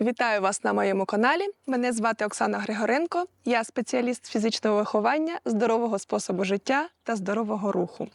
Вітаю вас на моєму каналі. Мене звати Оксана Григоренко. Я спеціаліст фізичного виховання, здорового способу життя та здорового руху.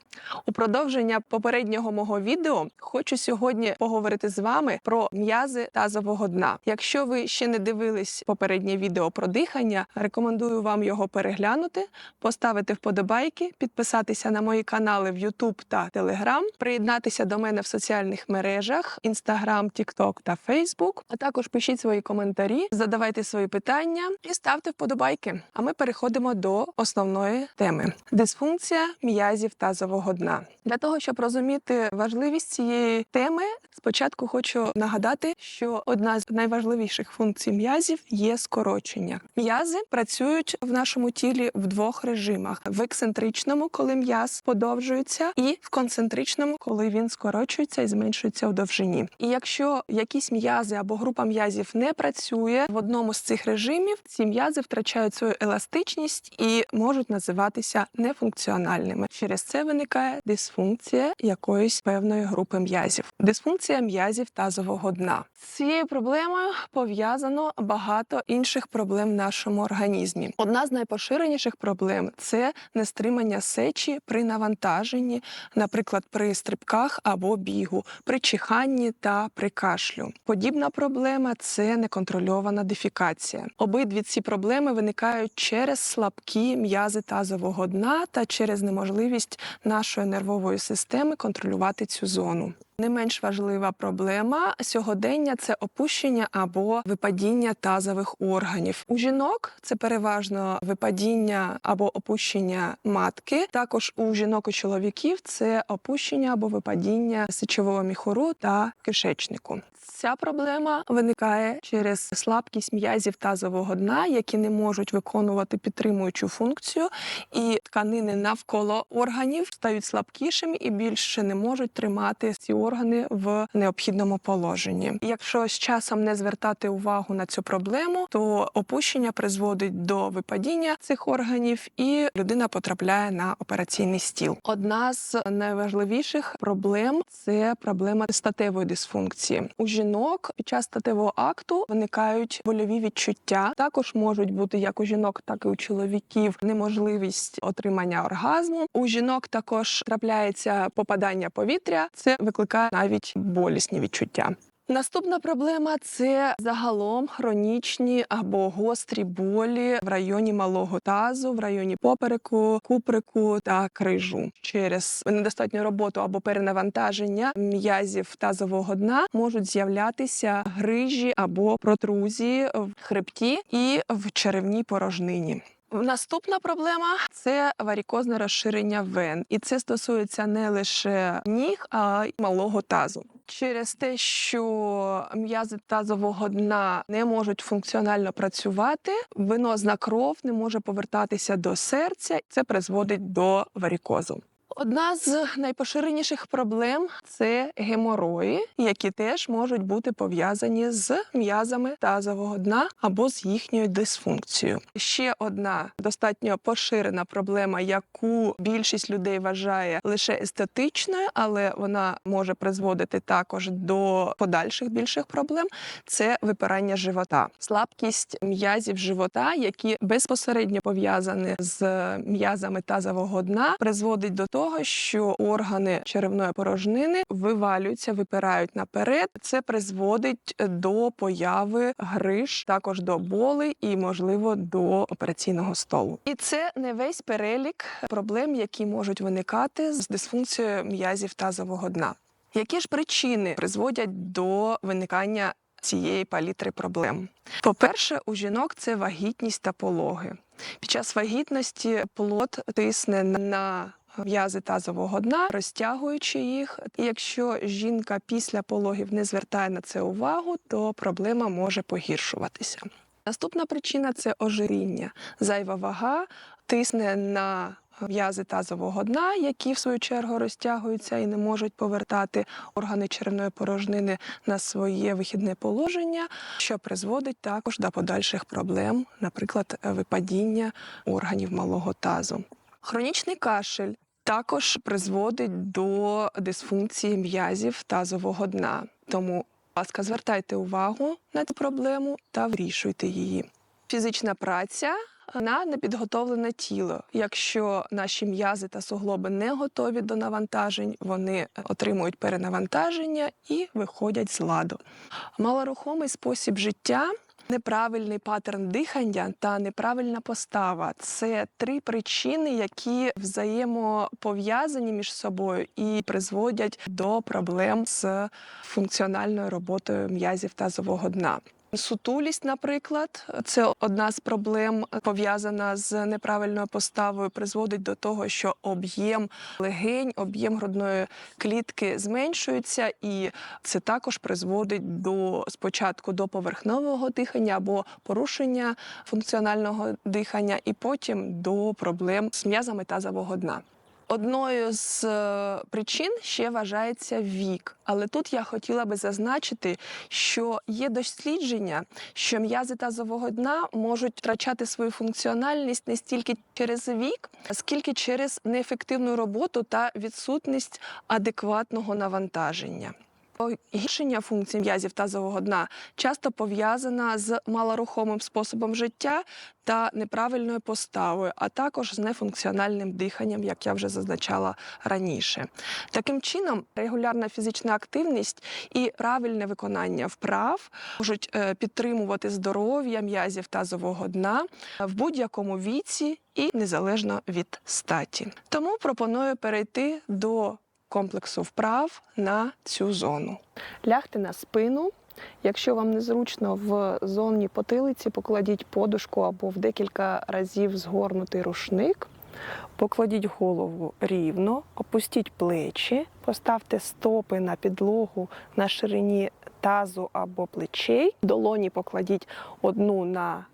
У продовження попереднього мого відео хочу сьогодні поговорити з вами про м'язи тазового дна. Якщо ви ще не дивились попереднє відео про дихання, рекомендую вам його переглянути, поставити вподобайки, підписатися на мої канали в YouTube та Telegram, приєднатися до мене в соціальних мережах Instagram, TikTok та Facebook, а також пишіть свої коментарі, задавайте свої питання і ставте вподобайки. А ми переходимо до основної теми: дисфункція м'язів тазового дна. Для того щоб розуміти важливість цієї теми, спочатку хочу нагадати, що одна з найважливіших функцій м'язів є скорочення. М'язи працюють в нашому тілі в двох режимах: в ексцентричному, коли м'яз подовжується, і в концентричному, коли він скорочується і зменшується у довжині. І якщо якісь м'язи або група м'язів не працює в одному з цих режимів, ці м'язи втрачають свою еластичність і можуть називатися нефункціональними. Через це виникає дисфункція якоїсь певної групи м'язів. Дисфункція м'язів тазового дна. З цією проблемою пов'язано багато інших проблем в нашому організмі. Одна з найпоширеніших проблем це нестримання сечі при навантаженні, наприклад, при стрибках або бігу, при чиханні та при кашлю. Подібна проблема це неконтрольована дефікація. Обидві ці проблеми виникають через слабкі м'язи тазового дна та через неможливість нашої нервової системи контролювати цю зону. Не менш важлива проблема сьогодення це опущення або випадіння тазових органів. У жінок це переважно випадіння або опущення матки. Також у жінок і чоловіків це опущення або випадіння сечового міхуру та кишечнику. Ця проблема виникає через слабкість м'язів тазового дна, які не можуть виконувати підтримуючу функцію, і тканини навколо органів стають слабкішими і більше не можуть тримати ці органи в необхідному положенні. Якщо з часом не звертати увагу на цю проблему, то опущення призводить до випадіння цих органів, і людина потрапляє на операційний стіл. Одна з найважливіших проблем це проблема статевої дисфункції. У жінок під час статевого акту виникають больові відчуття. Також можуть бути як у жінок, так і у чоловіків неможливість отримання оргазму. У жінок також трапляється попадання повітря. Це викликає навіть болісні відчуття. Наступна проблема це загалом хронічні або гострі болі в районі малого тазу, в районі попереку, куприку та крижу. Через недостатню роботу або перенавантаження м'язів тазового дна можуть з'являтися грижі або протрузії в хребті і в черевній порожнині. Наступна проблема це варікозне розширення вен, і це стосується не лише ніг, а й малого тазу. Через те, що м'язи тазового дна не можуть функціонально працювати, винозна кров не може повертатися до серця. Це призводить до варікозу. Одна з найпоширеніших проблем це геморої, які теж можуть бути пов'язані з м'язами тазового дна або з їхньою дисфункцією. Ще одна достатньо поширена проблема, яку більшість людей вважає лише естетичною, але вона може призводити також до подальших більших проблем. Це випирання живота, слабкість м'язів живота, які безпосередньо пов'язані з м'язами тазового дна, призводить до того того, що органи черевної порожнини вивалюються, випирають наперед. Це призводить до появи гриж, також до болей і, можливо, до операційного столу. І це не весь перелік проблем, які можуть виникати з дисфункцією м'язів тазового дна. Які ж причини призводять до виникання цієї палітри проблем? По-перше, у жінок це вагітність та пологи. Під час вагітності плод тисне на М'язи тазового дна, розтягуючи їх. І якщо жінка після пологів не звертає на це увагу, то проблема може погіршуватися. Наступна причина це ожиріння. Зайва вага тисне на м'язи тазового дна, які в свою чергу розтягуються і не можуть повертати органи черевної порожнини на своє вихідне положення, що призводить також до подальших проблем, наприклад, випадіння органів малого тазу. Хронічний кашель також призводить до дисфункції м'язів тазового дна. Тому ласка, звертайте увагу на цю проблему та вирішуйте її. Фізична праця на непідготовлене тіло. Якщо наші м'язи та суглоби не готові до навантажень, вони отримують перенавантаження і виходять з ладу. Малорухомий спосіб життя. Неправильний паттерн дихання та неправильна постава це три причини, які взаємопов'язані між собою і призводять до проблем з функціональною роботою м'язів тазового дна. Сутулість, наприклад, це одна з проблем пов'язана з неправильною поставою, призводить до того, що об'єм легень, об'єм грудної клітки зменшується, і це також призводить до спочатку до поверхнового дихання або порушення функціонального дихання, і потім до проблем з м'язами тазового дна. Одною з е, причин ще вважається вік, але тут я хотіла би зазначити, що є дослідження, що м'язи тазового дна можуть втрачати свою функціональність не стільки через вік, скільки через неефективну роботу та відсутність адекватного навантаження. Погіршення функцій м'язів тазового дна часто пов'язана з малорухомим способом життя та неправильною поставою, а також з нефункціональним диханням, як я вже зазначала раніше. Таким чином, регулярна фізична активність і правильне виконання вправ можуть е, підтримувати здоров'я м'язів тазового дна в будь-якому віці і незалежно від статі. Тому пропоную перейти до комплексу вправ на цю зону. Лягте на спину. Якщо вам незручно в зоні потилиці, покладіть подушку або в декілька разів згорнутий рушник. Покладіть голову рівно, опустіть плечі, поставте стопи на підлогу на ширині тазу або плечей. Долоні покладіть одну на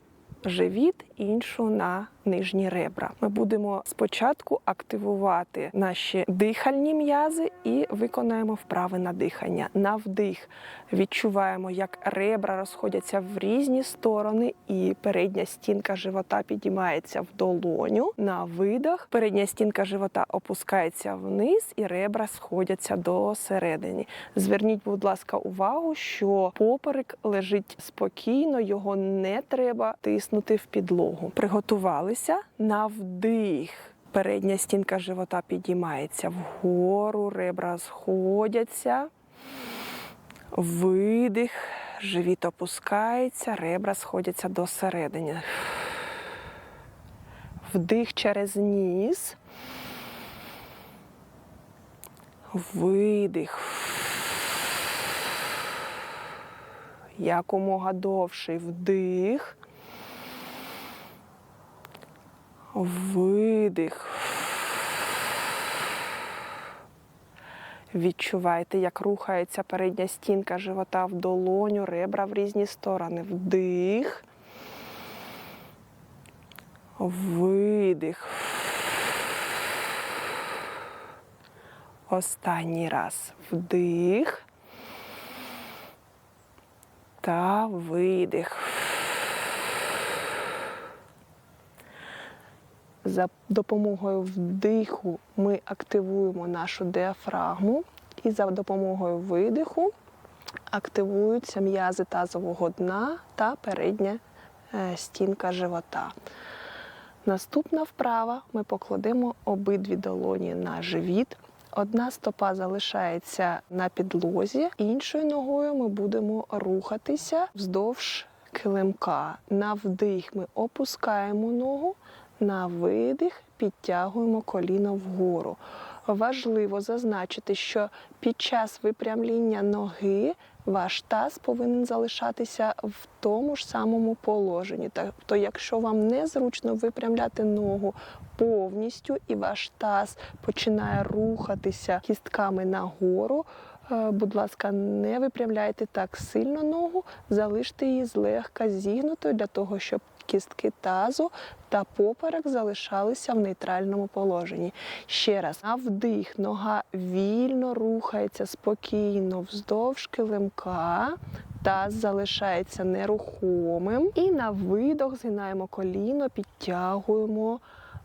живіт, іншу на нижні ребра. Ми будемо спочатку активувати наші дихальні м'язи і виконаємо вправи на дихання. На вдих відчуваємо, як ребра розходяться в різні сторони, і передня стінка живота підіймається в долоню. На видах передня стінка живота опускається вниз, і ребра сходяться до середини. Зверніть, будь ласка, увагу, що поперек лежить спокійно, його не треба тиснути в підлогу. Приготувалися на вдих. Передня стінка живота підіймається вгору, ребра сходяться. Видих, живіт опускається, ребра сходяться до середини. Вдих через ніс. Видих. Якомога довший вдих. Видих. Відчувайте, як рухається передня стінка живота в долоню, ребра в різні сторони. Вдих. Видих. Останній раз вдих та видих. За допомогою вдиху ми активуємо нашу діафрагму, і за допомогою видиху активуються м'язи тазового дна та передня е, стінка живота. Наступна вправа ми покладемо обидві долоні на живіт. Одна стопа залишається на підлозі, іншою ногою ми будемо рухатися вздовж килимка. На вдих ми опускаємо ногу, на видих підтягуємо коліно вгору. Важливо зазначити, що під час випрямління ноги ваш таз повинен залишатися в тому ж самому положенні. Тобто, якщо вам незручно випрямляти ногу повністю і ваш таз починає рухатися кістками нагору, е, будь ласка, не випрямляйте так сильно ногу, залиште її злегка зігнутою для того, щоб кістки тазу та поперек залишалися в нейтральному положенні. Ще раз, на вдих, нога вільно рухається спокійно вздовж килимка. Таз залишається нерухомим. І на видох згинаємо коліно, підтягуємо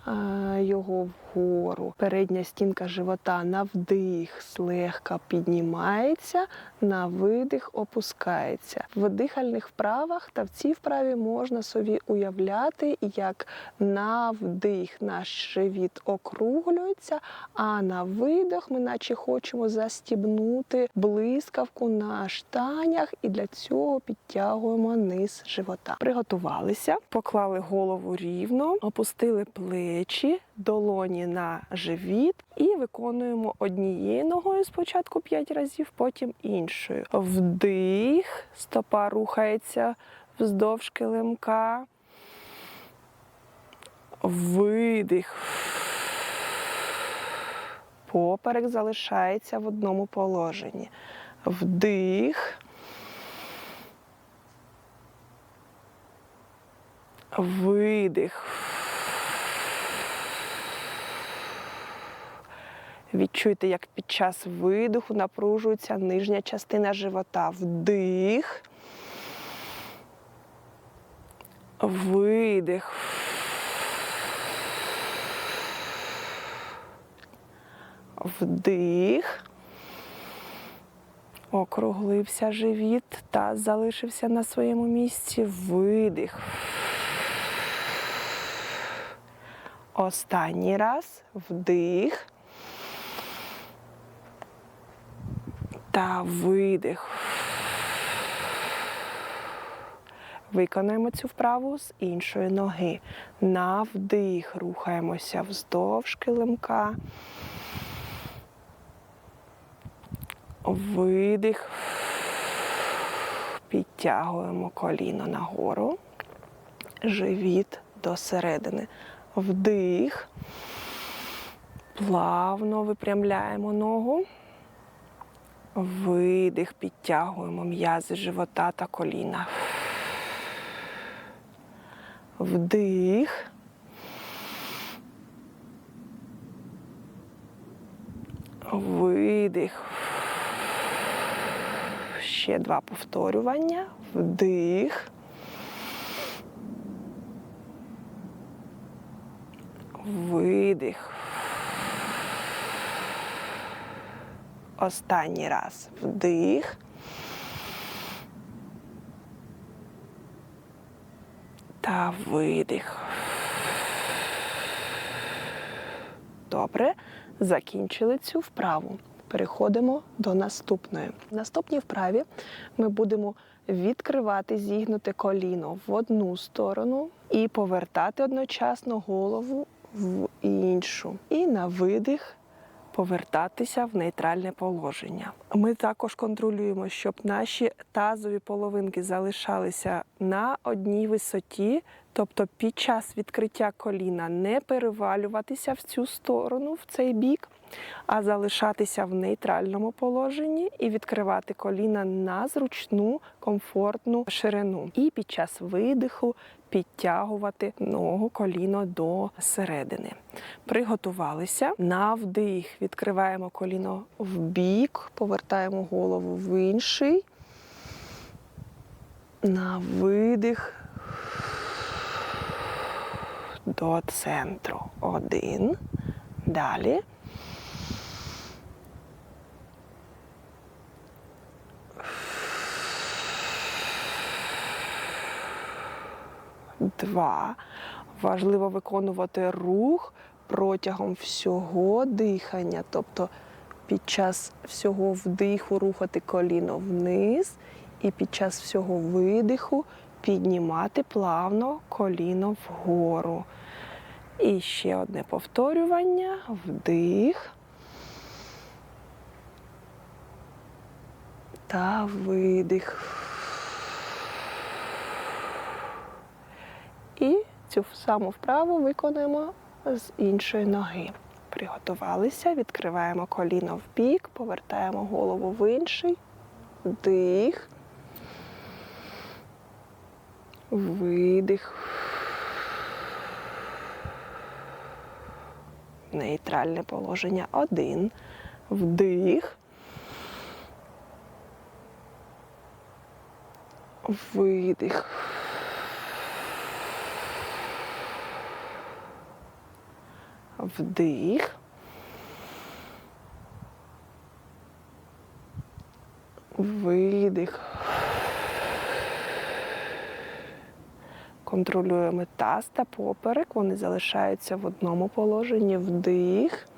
е, його вгору. Передня стінка живота на вдих злегка піднімається, на видих опускається. В дихальних вправах та в цій вправі можна собі уявляти, як на вдих наш живіт округлюється, а на видих ми наче хочемо застібнути блискавку на штанях, і для цього підтягуємо низ живота. Приготувалися, поклали голову рівно, опустили плечі, долоні на живіт і виконуємо однією ногою спочатку 5 разів, потім іншою. Вдих, стопа рухається вздовж килимка. Видих. Поперек залишається в одному положенні. Вдих. Видих. Відчуйте, як під час видиху напружується нижня частина живота. Вдих. Видих. Вдих. Округлився живіт та залишився на своєму місці. Видих. Останній раз вдих. Та видих. Виконаємо цю вправу з іншої ноги. На вдих рухаємося вздовж килимка. Видих. Підтягуємо коліно нагору, живіт до середини. Вдих. Плавно випрямляємо ногу. Видих, підтягуємо м'язи живота та коліна. Вдих. Видих. Ще два повторювання. Вдих. Видих. Останній раз. Вдих. Та видих. Добре. Закінчили цю вправу. Переходимо до наступної. В наступній вправі ми будемо відкривати зігнуте коліно в одну сторону і повертати одночасно голову в іншу. І на видих повертатися в нейтральне положення. Ми також контролюємо, щоб наші тазові половинки залишалися на одній висоті, тобто під час відкриття коліна не перевалюватися в цю сторону, в цей бік, а залишатися в нейтральному положенні і відкривати коліна на зручну, комфортну ширину. І під час видиху підтягувати ногу коліно до середини. Приготувалися. На вдих відкриваємо коліно в бік, повертаємо голову в інший. На видих до центру. Один. Далі. Два. Важливо виконувати рух протягом всього дихання, тобто під час всього вдиху рухати коліно вниз, і під час всього видиху піднімати плавно коліно вгору. І ще одне повторювання. Вдих. Та видих. І цю саму вправу виконуємо з іншої ноги. Приготувалися, відкриваємо коліно в бік, повертаємо голову в інший. Вдих. Видих. Нейтральне положення. Один. Вдих. Видих. Вдих. Видих. Контролюємо таз та поперек. Вони залишаються в одному положенні. Вдих.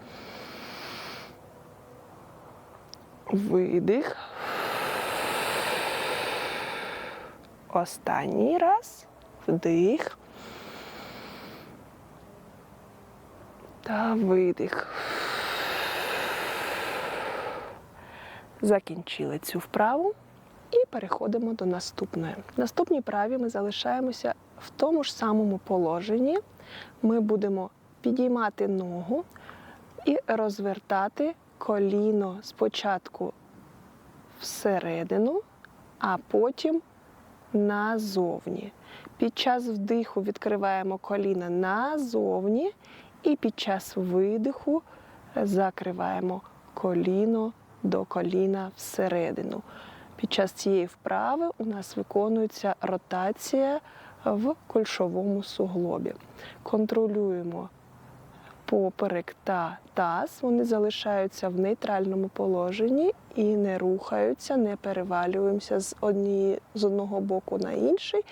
Видих. Останній раз. Вдих. Та видих. Закінчили цю вправу і переходимо до наступної. В наступній праві ми залишаємося в тому ж самому положенні. Ми будемо підіймати ногу і розвертати коліно спочатку всередину, а потім назовні. Під час вдиху відкриваємо коліна назовні, і під час видиху закриваємо коліно до коліна всередину. Під час цієї вправи у нас виконується ротація в кульшовому суглобі. Контролюємо поперек та таз. Вони залишаються в нейтральному положенні і не рухаються, не перевалюємося з, однієї, з одного боку на інший.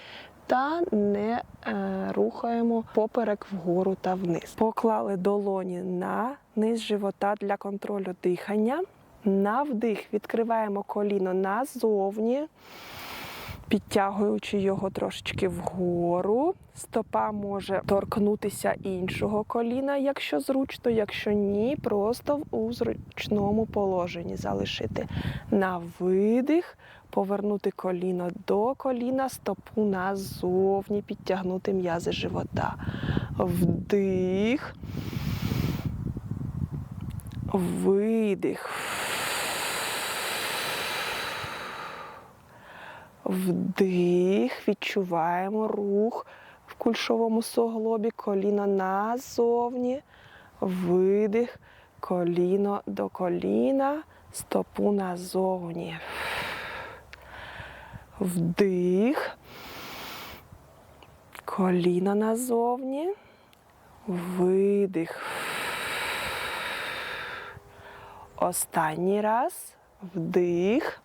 Та не е, рухаємо поперек вгору та вниз. Поклали долоні на низ живота для контролю дихання. На вдих відкриваємо коліно назовні, підтягуючи його трошечки вгору. Стопа може торкнутися іншого коліна, якщо зручно, якщо ні, просто у зручному положенні залишити. На видих, повернути коліно до коліна, стопу назовні, підтягнути м'язи живота. Вдих. Видих. Вдих, відчуваємо рух в кульшовому суглобі, коліно назовні, видих, коліно до коліна, стопу назовні. Вдих, коліно назовні, видих. Останній раз вдих.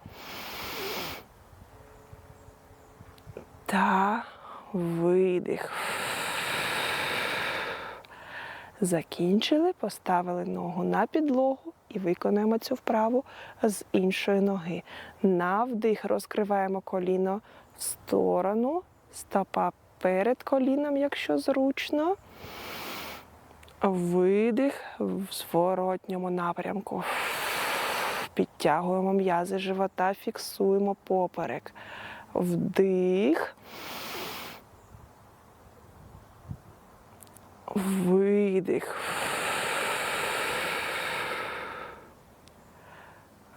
Та видих. Закінчили, поставили ногу на підлогу і виконуємо цю вправу з іншої ноги. На вдих розкриваємо коліно в сторону, стопа перед коліном, якщо зручно. Видих в зворотньому напрямку. Підтягуємо м'язи живота, фіксуємо поперек. Вдих. Видих.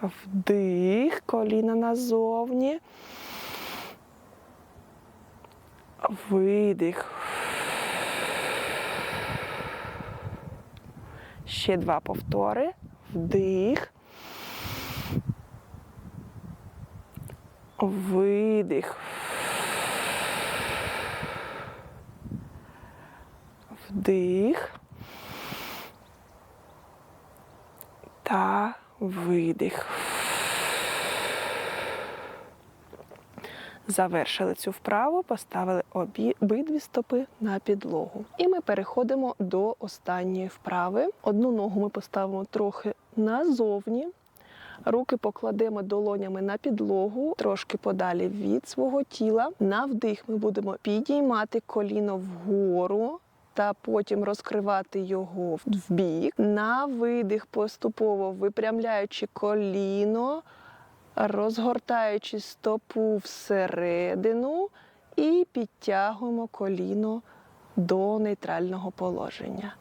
Вдих, коліна назовні. Видих. Ще два повтори. Вдих. Видих. Вдих. Та видих. Завершили цю вправу, поставили обидві стопи на підлогу. І ми переходимо до останньої вправи. Одну ногу ми поставимо трохи назовні. Руки покладемо долонями на підлогу, трошки подалі від свого тіла. На вдих ми будемо підіймати коліно вгору. Та потім розкривати його в бік. На видих поступово випрямляючи коліно, розгортаючи стопу всередину і підтягуємо коліно до нейтрального положення.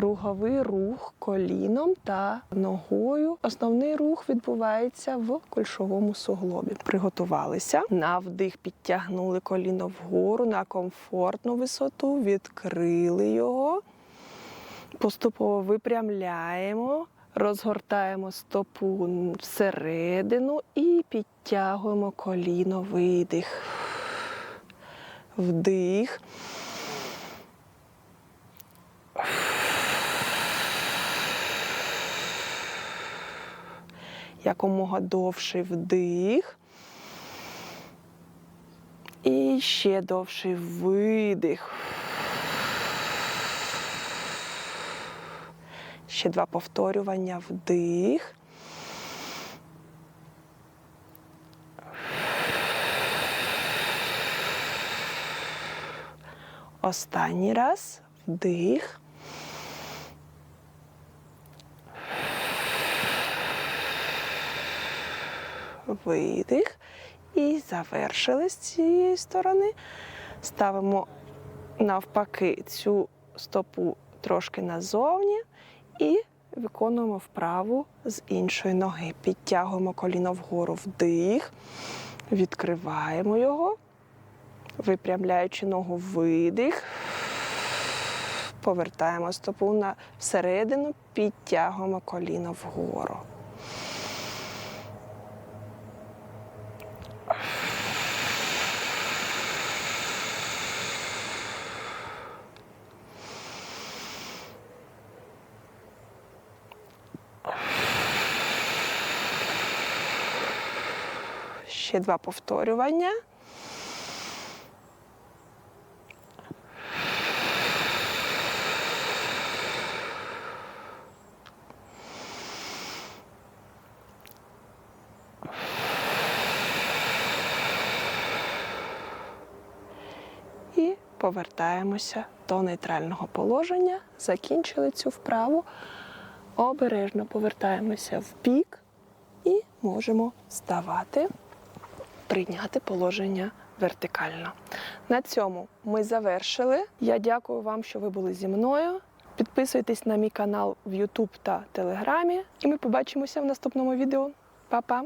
Круговий рух коліном та ногою. Основний рух відбувається в кульшовому суглобі. Приготувалися. На вдих підтягнули коліно вгору на комфортну висоту, відкрили його. Поступово випрямляємо, розгортаємо стопу всередину і підтягуємо коліно, видих. Вдих. Якомога довший вдих. І ще довший видих. Ще два повторювання вдих. Останній раз вдих. Видих. І завершили з цієї сторони. Ставимо навпаки цю стопу трошки назовні і виконуємо вправу з іншої ноги. Підтягуємо коліно вгору вдих, відкриваємо його, випрямляючи ногу видих. Повертаємо стопу на всередину, підтягуємо коліно вгору. Ще два повторювання. І повертаємося до нейтрального положення. Закінчили цю вправу. Обережно повертаємося в бік і можемо вставати, прийняти положення вертикально. На цьому ми завершили. Я дякую вам, що ви були зі мною. Підписуйтесь на мій канал в YouTube та Телеграмі, і ми побачимося в наступному відео. Па-па!